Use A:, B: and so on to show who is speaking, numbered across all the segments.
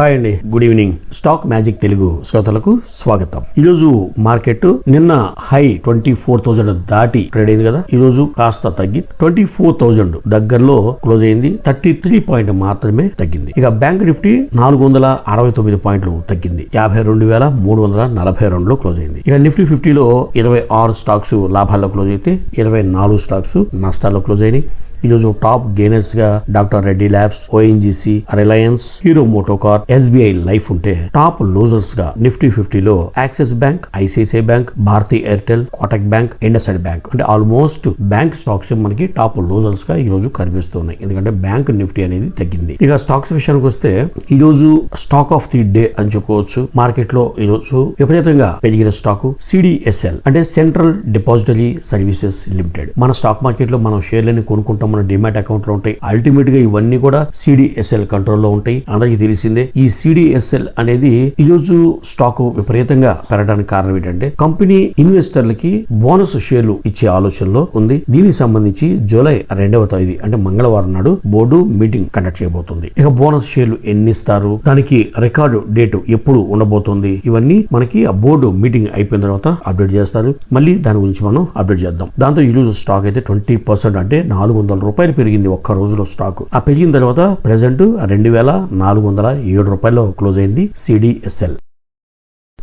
A: Hi అండి. Good evening. Stock magic Telugu శ్రోతలకు స్వాగతం. ఈ రోజు మార్కెట్ నిన్న హై ట్వంటీ ఫోర్ థౌజండ్ దాటి ట్రేడ్ అయింది కదా. ఈ రోజు కాస్త తగ్గి ట్వంటీ ఫోర్ థౌజండ్ దగ్గరలో క్లోజ్ అయింది. థర్టీ త్రీ పాయింట్ మాత్రమే తగ్గింది. ఇక బ్యాంక్ నిఫ్టీ నాలుగు వందల అరవై తొమ్మిది పాయింట్లు తగ్గింది. యాభై రెండు వేల మూడు వందల నలభై రెండులో క్లోజ్ అయింది. ఇక నిఫ్టీ ఫిఫ్టీలో ఇరవై ఆరు స్టాక్స్ లాభాల్లో క్లోజ్ అయితే ఇరవై నాలుగు స్టాక్స్ నష్టాల్లో క్లోజ్ అయినాయి. ఈరోజు top గెయినర్స్గా doctor Reddy labs ONGC Reliance Hero MotoCorp SBI life ఉంటే టాప్ లూజర్స్గా నిఫ్టీ ఫిఫ్టీలో Axis bank ICICI bank Bharti Airtel Kotak bank IndusInd bank. అంటే ఆల్మోస్ట్ బ్యాంక్ స్టాక్స్ మనకి టాప్ లూజర్స్గా ఈ రోజు కనిపిస్తున్నాయి. ఎందుకంటే బ్యాంక్ నిఫ్టీ అనేది తగ్గింది. ఇక స్టాక్స్ విషయానికి వస్తే ఈ రోజు స్టాక్ ఆఫ్ ది డే అని చెప్పుకోవచ్చు. మార్కెట్లో ఈ రోజు విపరీతంగా పెరిగిన స్టాక్ సిడిఎస్ఎల్ అంటే సెంట్రల్ డిపాజిటరీ సర్వీసెస్ లిమిటెడ్. మన స్టాక్ మార్కెట్లో మనం షేర్లని కొనుక్కుంటాం మన డిమాట్ అకౌంట్లో ఉంటాయి. అల్టిమేట్గా ఇవన్నీ కూడా సిడిఎస్ఎల్ కంట్రోల్లో ఉంటాయి. అందరికీ తెలిసిందే ఈ సిడిఎస్ఎల్ అనేది ఈ రోజు స్టాక్ విపరీతంగా పెరగడానికి కారణం ఏంటంటే కంపెనీ ఇన్వెస్టర్లకి బోనస్ షేర్లు ఇచ్చే ఆలోచనలో ఉంది. దీనికి సంబంధించి జూలై రెండవ తేదీ అంటే మంగళవారం నాడు బోర్డు మీటింగ్ కండక్ట్ చేయబోతుంది. ఇక బోనస్ షేర్లు ఎన్ని ఇస్తారు దానికి రికార్డు డేట్ ఎప్పుడు ఉండబోతుంది? ఇవన్నీ మనకి ఆ బోర్డు మీటింగ్ అయిపోయిన తర్వాత అప్డేట్ చేస్తారు. మళ్ళీ దాని గురించి మనం అప్డేట్ చేద్దాం. దాంతో ఈ రోజు స్టాక్ అయితే ట్వంటీ పర్సెంట్ అంటే నాలుగు వందల రూపాయలు పెరిగింది ఒక్క రోజులో స్టాక్. ఆ పెరిగిన తర్వాత ప్రెసెంట్ రెండు వేల నాలుగు వందల ఏడు రూపాయల్లో క్లోజ్ అయింది సిడిఎస్ఎల్.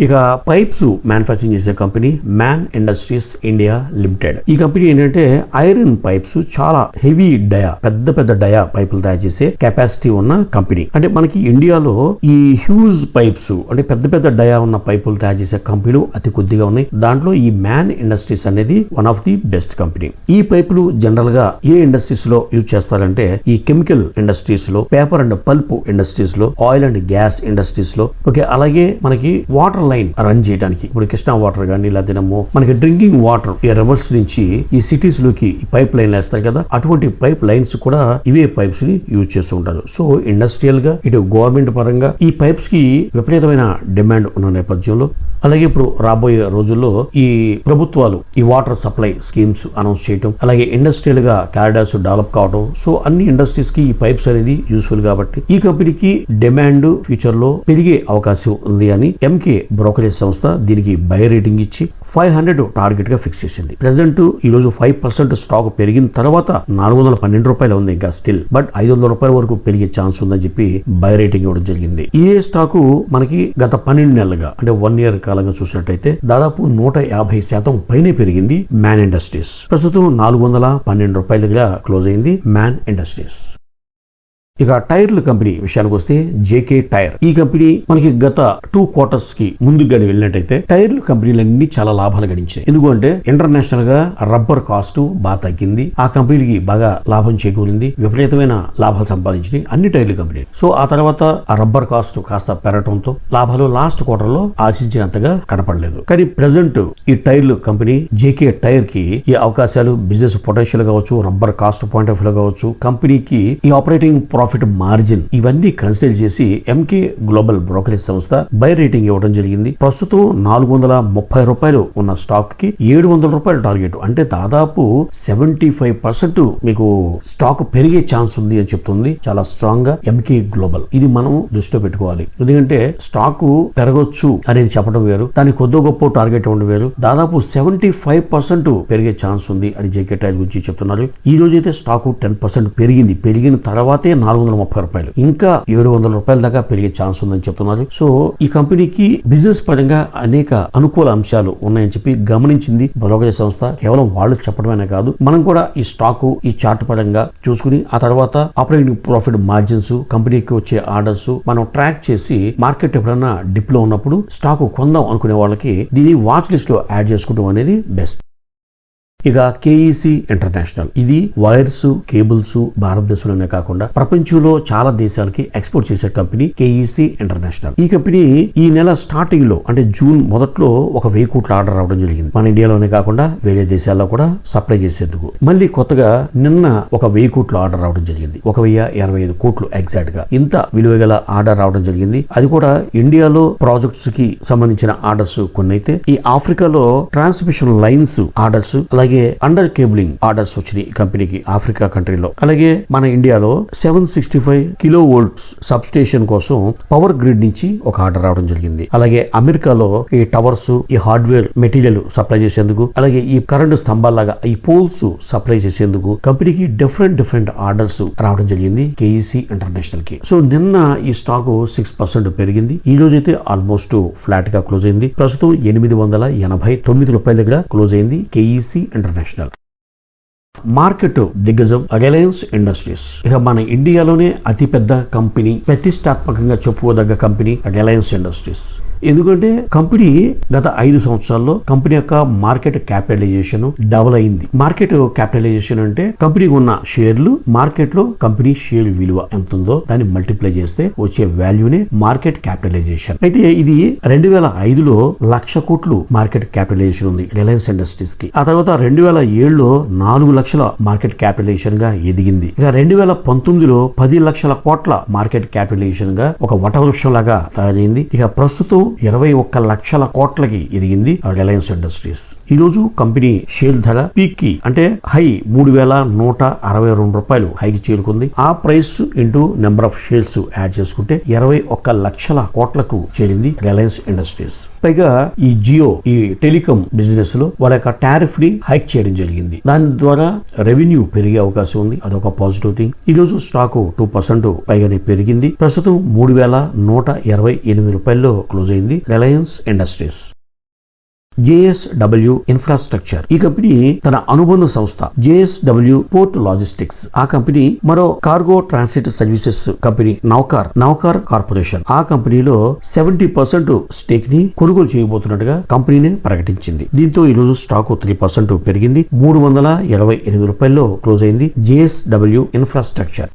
A: ఇక పైప్స్ మ్యానుఫ్యాక్చరింగ్ చేసే company Man industries India limited ఈ కంపెనీ ఏంటంటే ఐరన్ పైప్స్ చాలా హెవీ డయా పెద్ద పెద్ద డయా పైపులు తయారు చేసే కెపాసిటీ ఉన్న కంపెనీ అంటే మనకి ఇండియాలో ఈ హ్యూజ్ పైప్స్ అంటే పెద్ద పెద్ద డయా ఉన్న పైపులు తయారు చేసే కంపెనీలు అతి కొద్దిగా ఉన్నాయి. దాంట్లో ఈ మ్యాన్ ఇండస్ట్రీస్ అనేది one of the best company ఈ పైపులు జనరల్గా ఏ ఇండస్ట్రీస్లో యూజ్ చేస్తారంటే ఈ కెమికల్ ఇండస్ట్రీస్లో పేపర్ అండ్ పల్ప్ ఇండస్ట్రీస్లో ఆయిల్ అండ్ గ్యాస్ ఇండస్ట్రీస్లో. ఓకే అలాగే మనకి వాటర్ లైన్ రన్ చేయడానికి. ఇప్పుడు కృష్ణా వాటర్ కానీ లేకపోతేనేమో మనకి డ్రింకింగ్ వాటర్ ఈ రివర్స్ నుంచి ఈ సిటీస్లోకి ఈ పైప్ లైన్ వేస్తారు కదా అటువంటి పైప్ లైన్స్ కూడా ఇవే పైప్స్ని యూజ్ చేస్తూ ఉంటారు. సో ఇండస్ట్రియల్గా ఇటు గవర్నమెంట్ పరంగా ఈ పైప్స్కి విపరీతమైన డిమాండ్ ఉన్న నేపథ్యంలో అలాగే ఇప్పుడు రాబోయే రోజుల్లో ఈ ప్రభుత్వాలు ఈ వాటర్ సప్లై స్కీమ్స్ అనౌన్స్ చేయటం అలాగే ఇండస్ట్రియల్గా క్యారిడార్స్ డెవలప్ కావడం సో అన్ని ఇండస్ట్రీస్కి ఈ పైప్స్ అనేది యూస్ఫుల్ కాబట్టి ఈ కంపెనీకి డిమాండ్ ఫ్యూచర్లో పెరిగే అవకాశం ఉంది అని ఎంకే బ్రోకరేజ్ సంస్థ దీనికి బై రేటింగ్ ఇచ్చి ఫైవ్ హండ్రెడ్ టార్గెట్గా ఫిక్స్ చేసింది. ప్రెసెంట్ ఈ రోజు ఫైవ్ పర్సెంట్ స్టాక్ పెరిగిన తర్వాత నాలుగు వందల పన్నెండు రూపాయలు ఉంది ఇంకా స్టిల్ బట్ ఐదు వందల రూపాయల వరకు పెరిగే ఛాన్స్ ఉందని చెప్పి బై రేటింగ్ ఇవ్వడం జరిగింది. ఈ స్టాకు మనకి గత పన్నెండు నెలలుగా అంటే వన్ ఇయర్ కాలంగా చూసినట్టయితే దాదాపు నూట యాభై శాతం పైనే పెరిగింది మ్యాన్ ఇండస్ట్రీస్. ప్రస్తుతం నాలుగు వందల పన్నెండు రూపాయలుగా క్లోజ్ అయింది మ్యాన్ ఇండస్ట్రీస్. ఇక టైర్ల కంపెనీ విషయానికి వస్తే జేకే టైర్. ఈ కంపెనీ మనకి గత టూ క్వార్టర్స్కి ముందుగానే వెళ్ళినట్టయితే టైర్ల కంపెనీలన్నీ చాలా లాభాలు గడించాయి. ఎందుకంటే ఇంటర్నేషనల్గా రబ్బర్ కాస్ట్ బాగా తగ్గింది. ఆ కంపెనీకి బాగా లాభం చేకూరింది. విపరీతమైన లాభాలు సంపాదించింది అన్ని టైర్ల కంపెనీలు సో ఆ తర్వాత ఆ రబ్బర్ కాస్ట్ కాస్త పెరగడంతో లాభాలు లాస్ట్ క్వార్టర్లో ఆశించినంతగా కనపడలేదు. కానీ ప్రజెంట్ ఈ టైర్లు కంపెనీ జేకే టైర్కి ఈ అవకాశాలు బిజినెస్ పొటెన్షియల్ కావచ్చు rubber cost point of view కావచ్చు కంపెనీకి ఈ ఆపరేటింగ్ ప్రాఫిట్ మార్జిన్ ఇవన్నీ కన్సిడర్ చేసి ఎంకే గ్లోబల్ బ్రోకరేజ్ సంస్థ బై రేటింగ్ ఇవ్వడం జరిగింది. ప్రస్తుతం నాలుగు వందల ముప్పై రూపాయలు ఉన్న స్టాక్కి ఏడు వందల రూపాయలు టార్గెట్ అంటే దాదాపు సెవెంటీ ఫైవ్ పర్సెంట్ మీకు స్టాక్ పెరిగే ఛాన్స్ ఉంది అని చెప్తుంది. చాలా స్ట్రాంగ్గా ఎంకే గ్లోబల్ ఇది మనం దృష్టిలో పెట్టుకోవాలి. ఎందుకంటే స్టాక్ పెరగొచ్చు అనేది చెప్పడం వేరు. దాని కొద్ది గొప్ప టార్గెట్ ఉండడం వేరు. దాదాపు సెవెంటీ ఫైవ్ పర్సెంట్ పెరిగే ఛాన్స్ ఉంది అని జేకే టైర్ గురించి చెప్తున్నారు. ఈ రోజు అయితే స్టాక్ టెన్ పర్సెంట్ పెరిగింది. పెరిగిన తర్వాతే నాలుగు వందల ముప్పై రూపాయలు. ఇంకా ఏడు వందల రూపాయల దాకా పెరిగే ఛాన్స్ ఉందని చెప్తున్నారు. సో ఈ కంపెనీకి బిజినెస్ పరంగా అనేక అనుకూల అంశాలు ఉన్నాయని చెప్పి గమనించింది బలోగజ సంస్థ. కేవలం వాళ్ళు చెప్పడమే కాదు మనం కూడా ఈ స్టాక్ ఈ చార్ట్ పరంగా చూసుకుని ఆ తర్వాత ఆపరేటింగ్ ప్రాఫిట్ మార్జిన్స్ కంపెనీకి వచ్చే ఆర్డర్స్ మనం ట్రాక్ చేసి మార్కెట్ ఎప్పుడైనా డిప్లో ఉన్నప్పుడు స్టాక్ కొందాం అనుకునే వాళ్ళకి దీన్ని వాచ్ లిస్ట్లో యాడ్ చేసుకోవడం అనేది బెస్ట్. ఇక కేఈసి ఇంటర్నేషనల్ ఇది వైర్స్ కేబుల్స్ భారతదేశంలోనే కాకుండా ప్రపంచంలో చాలా దేశాలకి ఎక్స్పోర్ట్ చేసే కంపెనీ కేఈసి ఇంటర్నేషనల్ ఈ కంపెనీ ఈ నెల స్టార్టింగ్లో అంటే జూన్ మొదట్లో ఒక వెయ్యి కోట్ల ఆర్డర్ రావడం జరిగింది. మన ఇండియాలోనే కాకుండా వేరే దేశాల్లో కూడా సప్లై చేసేందుకు. మళ్ళీ కొత్తగా నిన్న ఒక వెయ్యి కోట్ల ఆర్డర్ రావడం జరిగింది. ఒక వెయ్యి ఎనభై ఐదు కోట్లు ఎగ్జాక్ట్గా ఇంత విలువ గల ఆర్డర్ రావడం జరిగింది. అది కూడా ఇండియాలో ప్రాజెక్ట్స్కి సంబంధించిన ఆర్డర్స్ కొన్ని అయితే ఈ ఆఫ్రికాలో ట్రాన్స్మిషన్ లైన్స్ ఆర్డర్స్ అలాగే అలాగే అండర్ కేబులింగ్ ఆర్డర్స్ వచ్చినాయి కంపెనీకి ఆఫ్రికా కంట్రీలో. అలాగే మన ఇండియాలో seven sixty five kilo volts substation కోసం పవర్ గ్రిడ్ నుంచి ఒక ఆర్డర్ రావడం జరిగింది. అలాగే అమెరికాలో ఈ టవర్స్ ఈ హార్డ్వేర్ మెటీరియల్ సప్లై చేసేందుకు అలాగే ఈ కరెంటు స్తంభాల్లాగా ఈ పోల్స్ సప్లై చేసేందుకు కంపెనీకి డిఫరెంట్ డిఫరెంట్ ఆర్డర్స్ రావడం జరిగింది కేఈసి ఇంటర్నేషనల్కి సో నిన్న ఈ స్టాక్ సిక్స్ పర్సెంట్ పెరిగింది. ఈ రోజు అయితే ఆల్మోస్ట్ ఫ్లాట్గా క్లోజ్ అయింది. ప్రస్తుతం ఎనిమిది వందల ఎనభై తొమ్మిది రూపాయల దగ్గర క్లోజ్ అయింది కేఈసి ఇంటర్నేషనల్ మార్కెట్ దిగ్గజం రిలయన్స్ ఇండస్ట్రీస్ ఇక మన ఇండియాలోనే అతిపెద్ద కంపెనీ ప్రతిష్టాత్మకంగా చెప్పుకోదగ్గ కంపెనీ రిలయన్స్ ఇండస్ట్రీస్ ఎందుకంటే కంపెనీ గత ఐదు సంవత్సరాల్లో కంపెనీ యొక్క మార్కెట్ క్యాపిటలైజేషన్ డబుల్ అయింది. మార్కెట్ క్యాపిటలైజేషన్ అంటే కంపెనీకి ఉన్న షేర్లు మార్కెట్లో కంపెనీ షేర్ విలువ ఎంత ఉందో దాన్ని మల్టిప్లై చేస్తే వచ్చే వాల్యూనే మార్కెట్ క్యాపిటలైజేషన్. అయితే ఇది రెండు వేల ఐదులో లక్ష కోట్లు మార్కెట్ క్యాపిటలైజేషన్ ఉంది రిలయన్స్ ఇండస్ట్రీస్కి ఆ తర్వాత రెండు వేల ఏడులో నాలుగు లక్షల మార్కెట్ క్యాపిటలైజేషన్గా ఎదిగింది. ఇక రెండు వేల పంతొమ్మిదిలో పది లక్షల కోట్ల మార్కెట్ క్యాపిటలైజేషన్గా ఒక వటవృక్షం లాగా తయారైంది. ఇక ప్రస్తుతం ఇరవై ఒక్క లక్షల కోట్లకి ఎదిగింది రిలయన్స్ ఇండస్ట్రీస్ ఈ రోజు కంపెనీ షేర్ ధర పీక్కి అంటే హై మూడు వేల నూట అరవై రెండు రూపాయలు హైకి చేరుకుంది. ఆ price into number of shares add చేసుకుంటే ఇరవై ఒక్క లక్షల కోట్లకు చేరింది రిలయన్స్ ఇండస్ట్రీస్ పైగా ఈ జియో ఈ టెలికాం బిజినెస్లో వాళ్ళ యొక్క టారిఫ్ని హైక్ చేయడం జరిగింది. దాని ద్వారా రెవెన్యూ పెరిగే అవకాశం ఉంది. అదొక పాజిటివ్ థింగ్. ఈ రోజు స్టాక్ టూ పర్సెంట్ పైగానే పెరిగింది. ప్రస్తుతం మూడు వేల నూట ఇరవై ఎనిమిది రూపాయల్లో క్లోజ్ అయింది. రిలయన్స్ ఇండస్ట్రీస్ జేఎస్డబ్ల్యూ ఇన్ఫ్రాస్ట్రక్చర్ ఈ కంపెనీ తన అనుబంధ సంస్థ జేఎస్డబ్ల్యూ పోర్ట్ లాజిస్టిక్స్ ఆ కంపెనీ మరో cargo transit services company Navkar Navkar corporation ఆ కంపెనీలో సెవెంటీ పర్సెంట్ స్టేక్ని కొనుగోలు చేయబోతున్నట్టుగా కంపెనీని ప్రకటించింది. దీంతో ఈ రోజు స్టాక్ త్రీ పర్సెంట్ పెరిగింది. మూడు వందల ఇరవై ఎనిమిది రూపాయల్లో క్లోజ్ అయింది జేఎస్డబ్ల్యూ ఇన్ఫ్రాస్ట్రక్చర్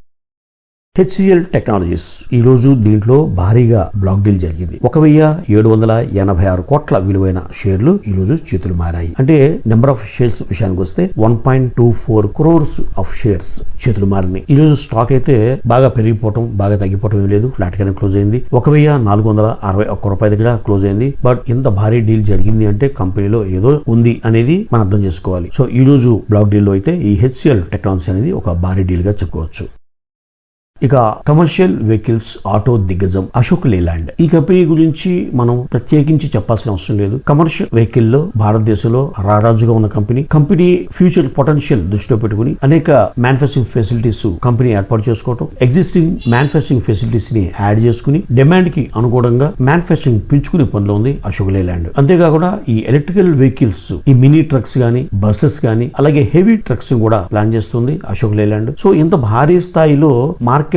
A: హెచ్సిఎల్ టెక్నాలజీస్ ఈ రోజు దీంట్లో భారీగా బ్లాక్ డీల్ జరిగింది. ఒక వెయ్యి ఏడు వందల ఎనభై ఆరు కోట్ల విలువైన షేర్లు ఈ రోజు చేతులు మారాయి. అంటే నెంబర్ ఆఫ్ షేర్స్ విషయానికి వస్తే one point two four crores of shares చేతులు మారినాయి. ఈ రోజు స్టాక్ అయితే బాగా పెరిగిపోవటం బాగా తగ్గిపోవటం ఏం లేదు. ఫ్లాట్ గానే క్లోజ్ అయింది. ఒక వెయ్యి నాలుగు వందల అరవై ఒక్క రూపాయల దగ్గర క్లోజ్ అయింది. బట్ ఇంత భారీ డీల్ జరిగింది అంటే కంపెనీలో ఏదో ఉంది అనేది మనం అర్థం చేసుకోవాలి. సో ఈ రోజు బ్లాక్ డీల్లో అయితే ఈ హెచ్సిఎల్ టెక్నాలజీ అనేది ఒక భారీ డీల్గా చెప్పుకోవచ్చు. ఇక కమర్షియల్ వెహికల్స్ ఆటో దిగ్గజం అశోక్ లేలాండ్. ఈ కంపెనీ గురించి మనం ప్రత్యేకించి చెప్పాల్సిన అవసరం లేదు. కమర్షియల్ వెహికల్లో భారతదేశంలో రారాజుగా ఉన్న కంపెనీ కంపెనీ ఫ్యూచర్ పొటెన్షియల్ దృష్టిలో పెట్టుకుని అనేక మ్యానుఫాక్చరింగ్ ఫెసిలిటీస్ కంపెనీ ఏర్పాటు చేసుకోవటం ఎగ్జిస్టింగ్ మ్యానుఫాక్చరింగ్ ఫెసిలిటీస్ని యాడ్ చేసుకుని డిమాండ్కి అనుగుణంగా మ్యానుఫాక్చరింగ్ పెంచుకునే పనిలో ఉంది అశోక్ లేలాండ్. అంతేకాకుండా ఈ ఎలక్ట్రికల్ వెహికల్స్ ఈ మినీ ట్రక్స్ గానీ బస్సెస్ గానీ అలాగే హెవీ ట్రక్స్ కూడా ప్లాన్ చేస్తుంది అశోక్ లేలాండ్. సో ఇంత భారీ స్థాయిలో మార్కెట్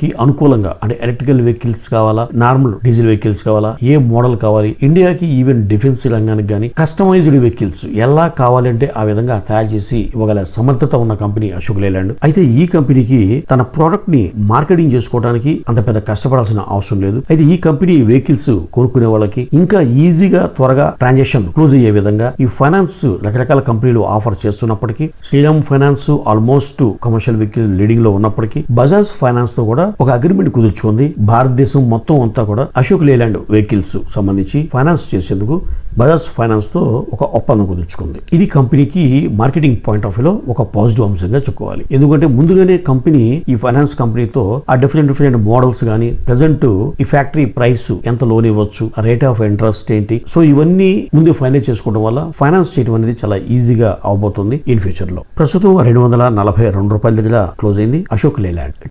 A: కి అనుకూలంగా అంటే ఎలక్ట్రికల్ వెహికల్స్ కావాలా నార్మల్ డీజిల్ వెహికల్స్ కావాలా ఏ మోడల్ కావాలి ఇండియాకి ఈవెన్ డిఫెన్స్ రంగానికి కానీ కస్టమైజ్డ్ వెహికల్స్ ఎలా కావాలంటే ఆ విధంగా తయారు చేసి ఇవ్వగల సమర్థత ఉన్న కంపెనీ అశోక్ లేలాండ్. అయితే ఈ కంపెనీకి తన ప్రోడక్ట్ని మార్కెటింగ్ చేసుకోవడానికి అంత పెద్ద కష్టపడాల్సిన అవసరం లేదు. అయితే ఈ కంపెనీ వెహికల్స్ కొనుక్కునే వాళ్ళకి ఇంకా ఈజీగా త్వరగా ట్రాన్సాక్షన్ క్లోజ్ అయ్యే విధంగా ఈ ఫైనాన్స్ రకరకాల కంపెనీలు ఆఫర్ చేస్తున్నప్పటికీ Shriram finance almost commercial vehicle లీడింగ్లో ఉన్నప్పటికీ బజాజ్ ఫైనాన్స్ తో కూడా ఒక అగ్రిమెంట్ కుదుర్చుకుంది. భారతదేశం మొత్తం అంతా కూడా అశోక్ లేలాండ్ వెహికల్స్ సంబంధించి ఫైనాన్స్ చేసేందుకు బజాజ్ ఫైనాన్స్తో ఒక ఒప్పందం కుదుర్చుకుంది. ఇది కంపెనీకి మార్కెటింగ్ పాయింట్ ఆఫ్ వ్యూలో ఒక పాజిటివ్ అంశంగా చెప్పుకోవాలి. ఎందుకంటే ముందుగానే కంపెనీ ఈ ఫైనాన్స్ కంపెనీతో ఆ డిఫరెంట్ డిఫరెంట్ మోడల్స్ కానీ ప్రజెంట్ ఈ ఫ్యాక్టరీ ప్రైస్ ఎంత లోన్ ఇవ్వచ్చు రేట్ ఆఫ్ ఇంట్రెస్ట్ ఏంటి సో ఇవన్నీ ముందు ఫైనాన్స్ చేసుకోవడం వల్ల ఫైనాన్స్ చేయడం అనేది చాలా ఈజీగా అవబోతుంది ఇన్ ఫ్యూచర్లో ప్రస్తుతం రెండు వందల నలభై రెండు రూపాయల దగ్గర క్లోజ్ అయింది Ashok Leyland.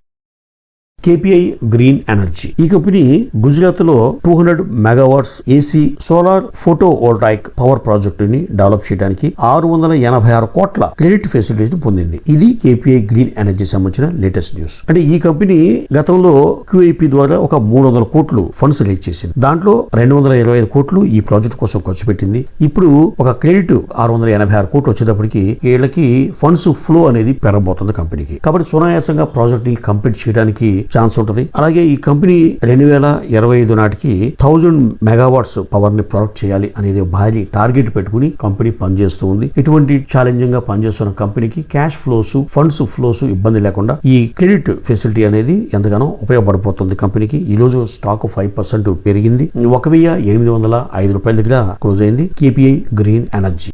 A: KPI green energy ఈ కంపెనీ గుజరాత్లో two hundred megawatts AC solar photovoltaic power project ని డెవలప్ చేయడానికి ఆరు వందల ఎనభై ఆరు కోట్ల క్రెడిట్ ఫెసిలిటీస్ పొందింది. ఇది కేపీఐ గ్రీన్ ఎనర్జీ సంబంధించిన లేటెస్ట్ న్యూస్ అంటే ఈ కంపెనీ గతంలో క్యూఐపి ద్వారా ఒక మూడు వందల కోట్లు ఫండ్స్ రిలీజ్ చేసింది. దాంట్లో రెండు వందల ఇరవై ఐదు కోట్లు ఈ ప్రాజెక్ట్ కోసం ఖర్చు పెట్టింది. ఇప్పుడు ఒక క్రెడిట్ ఆరు వందల ఎనభై ఆరు కోట్లు వచ్చేటప్పటికి వీళ్ళకి ఫండ్స్ ఫ్లో అనేది పెరగబోతుంది కంపెనీకి. కాబట్టి సునాయాసంగా ప్రాజెక్ట్ని కంప్లీట్ చేయడానికి ఛాన్స్ ఉంటుంది. అలాగే ఈ కంపెనీ రెండు వేల ఇరవై ఐదు నాటికి థౌజండ్ మెగావాట్స్ పవర్ని ప్రొడక్ట్ చేయాలి అనేది భారీ టార్గెట్ పెట్టుకుని కంపెనీ పనిచేస్తూ ఉంది. ఇటువంటి ఛాలెంజింగ్గా పనిచేస్తున్న కంపెనీకి క్యాష్ ఫ్లోస్ ఫండ్స్ ఫ్లోస్ ఇబ్బంది లేకుండా ఈ క్రెడిట్ ఫెసిలిటీ అనేది ఎంతగానో ఉపయోగపడిపోతుంది కంపెనీకి. ఈ రోజు స్టాక్ ఫైవ్ పర్సెంట్ పెరిగింది. ఒక వెయ్యి ఎనిమిది వందల ఐదు రూపాయల దగ్గర క్లోజ్ అయింది. KPI green energy.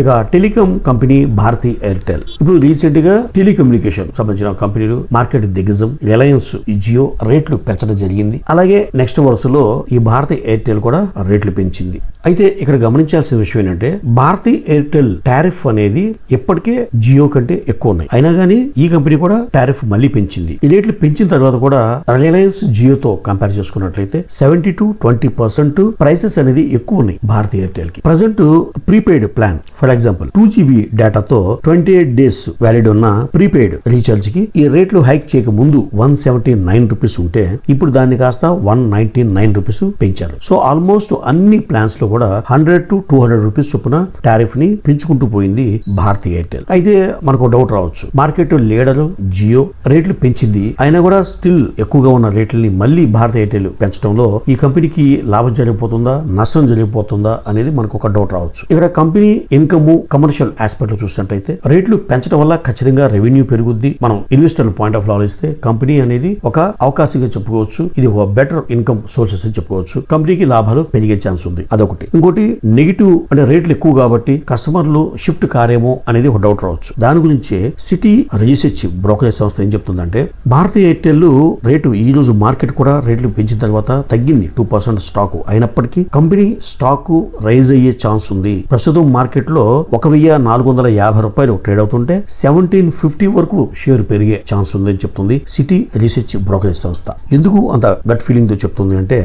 A: ఇక టెలికాం కంపెనీ భారతీ ఎయిర్టెల్. ఇప్పుడు రీసెంట్గా టెలికమ్యూనికేషన్ సంబంధించిన కంపెనీలు మార్కెట్ దిగ్గజం రిలయన్స్ జియో రేట్లు పెంచడం జరిగింది. అలాగే నెక్స్ట్ వరుసలో ఈ భారతీ ఎయిర్టెల్ కూడా రేట్లు పెంచింది. అయితే ఇక్కడ గమనించాల్సిన విషయం ఏంటంటే భారతీ ఎయిర్టెల్ టారిఫ్ అనేది ఇప్పటికే జియో కంటే ఎక్కువ ఉన్నాయి. అయినా కానీ ఈ కంపెనీ కూడా టారిఫ్ మళ్ళీ పెంచింది. ఈ రేట్లు పెంచిన తర్వాత కూడా రిలయన్స్ జియోతో కంపేర్ చేసుకున్నట్లయితే seventy to twenty percent prices అనేది ఎక్కువ ఉన్నాయి Bharti ఎయిర్టెల్కి present prepaid plan for example two GB డేటాతో ట్వంటీ ఎయిట్ డేస్ వ్యాలిడ్ ఉన్న ప్రీపెయిడ్ రీఛార్జ్కి ఈ రేట్లు హైక్ చేయక ముందు వన్ సెవెంటీ నైన్ రూపీస్ ఉంటే ఇప్పుడు దాన్ని కాస్త వన్ నైన్టీ నైన్ రూపీస్ పెంచారు. సో ఆల్మోస్ట్ అన్ని ప్లాన్స్లో కూడా hundred to two hundred rupees చొప్పున టారిఫ్ని పెంచుకుంటూ పోయింది భారతీ ఎయిర్టెల్. అయితే మనకు డౌట్ రావచ్చు. మార్కెట్ లీడర్ జియో రేట్లు పెంచింది. అయినా కూడా స్టిల్ ఎక్కువగా ఉన్న రేట్లని మళ్ళీ భారత ఎయిర్టెల్ పెంచడంలో ఈ కంపెనీకి లాభం జరిగిపోతుందా? నష్టం జరిగిపోతుందా? అనేది మనకు ఒక డౌట్ రావచ్చు. ఇక్కడ కంపెనీ ఇన్ ఇన్కమ్ కమర్షియల్ ఆస్పెక్ట్లో చూసినట్టయితే రేట్లు పెంచడం వల్ల ఖచ్చితంగా రెవెన్యూ పెరుగుద్ది. మనం ఇన్వెస్టర్ పాయింట్ ఆఫ్లో ఆలోచిస్తే కంపెనీ అనేది ఒక అవకాశంగా చెప్పుకోవచ్చు. ఇది ఒక బెటర్ ఇన్కమ్ సోర్సెస్ అని చెప్పుకోవచ్చు. కంపెనీకి లాభాలు పెరిగే ఛాన్స్ ఉంది. అదొకటి. ఇంకోటి నెగిటివ్ అంటే రేట్లు ఎక్కువ కాబట్టి కస్టమర్లు షిఫ్ట్ కారేమో అనేది ఒక డౌట్ రావచ్చు. దాని గురించి సిటీ రీసెర్చ్ బ్రోకరేజ్ సంస్థ ఏం చెప్తుందంటే భారతీయ ఎయిర్టెల్ రేటు ఈ రోజు మార్కెట్ కూడా రేట్లు పెంచిన తర్వాత తగ్గింది. టూ పర్సెంట్ స్టాక్ అయినప్పటికీ కంపెనీ స్టాక్ రైజ్ అయ్యే ఛాన్స్ ఉంది. ప్రస్తుతం మార్కెట్ మార్కెట్లో ఒక వెయ్యి నాలుగు వందల యాభై రూపాయలు ట్రేడ్ అవుతుంటే సెవెంటీన్ ఫిఫ్టీ వరకు షేర్ పెరిగే ఛాన్స్ ఉందని చెప్తుంది సిటీ రీసెర్చ్ బ్రోకరేజ్ సంస్థ. ఎందుకు అంత గట్ ఫీలింగ్తో చెప్తుంది అంటే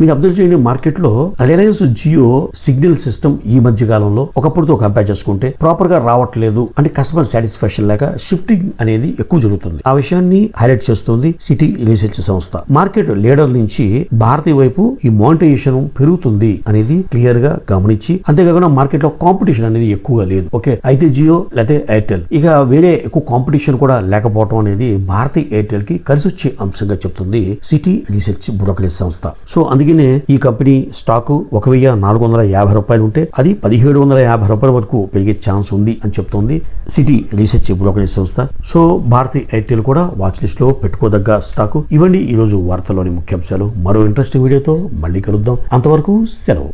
A: మీరు అబ్జర్వ్ చేయండి మార్కెట్లో రిలయన్స్ జియో సిగ్నల్ సిస్టమ్ ఈ మధ్య కాలంలో ఒకప్పుడుతో కంపేర్ చేసుకుంటే ప్రాపర్గా రావట్లేదు అంటే కస్టమర్ సాటిస్ఫాక్షన్ లేక షిఫ్టింగ్ అనేది ఎక్కువ జరుగుతుంది. ఆ విషయాన్ని హైలైట్ చేస్తుంది సిటీ రీసెర్చ్ సంస్థ. మార్కెట్ లీడర్ నుంచి భారతీయ వైపు ఈ మానిటైజేషన్ పెరుగుతుంది అనేది క్లియర్గా గమనించి అంతేకాకుండా మార్కెట్లో కాంపిటీషన్ అనేది ఎక్కువగా లేదు. ఓకే అయితే జియో లేకపోతే ఎయిర్టెల్ ఇక వేరే ఎక్కువ కాంపిటీషన్ కూడా లేకపోవడం అనేది భారతీయ ఎయిర్టెల్కి కలిసి వచ్చే అంశంగా చెప్తుంది సిటీ రీసెర్చ్ బ్రోకరేజ్ సంస్థ. సో అందుకనే ఈ కంపెనీ స్టాక్ ఒక వెయ్యి నాలుగు వందల యాభై రూపాయలు ఉంటే అది పదిహేడు వందల యాభై రూపాయల వరకు పెరిగే ఛాన్స్ ఉంది అని చెప్తోంది సిటీ రీసెర్చ్ బ్రోకరేజ్ సంస్థ. సో భారతీ ఎయిర్టెల్ కూడా వాచ్ లిస్ట్లో పెట్టుకోదగ్గ స్టాక్. ఇవ్వండి ఈరోజు వార్తల్లోని ముఖ్యాంశాలు. మరో ఇంట్రెస్టింగ్ వీడియోతో మళ్ళీ కలుద్దాం. అంతవరకు సెలవు.